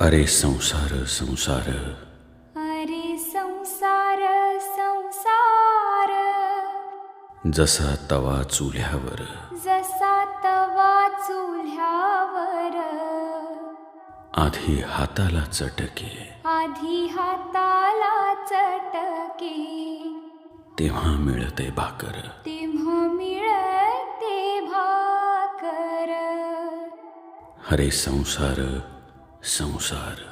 अरे संसार संसार. अरे संसार संसार. जसा तवा चुल्यावर जसा तवा चुल्ह्यावर. आधी हाताला चटके. आधी हाताला चटके. तेव्हा मिळते भाकर. तेव्हा मिळते भाकर. अरे संसार Samsara.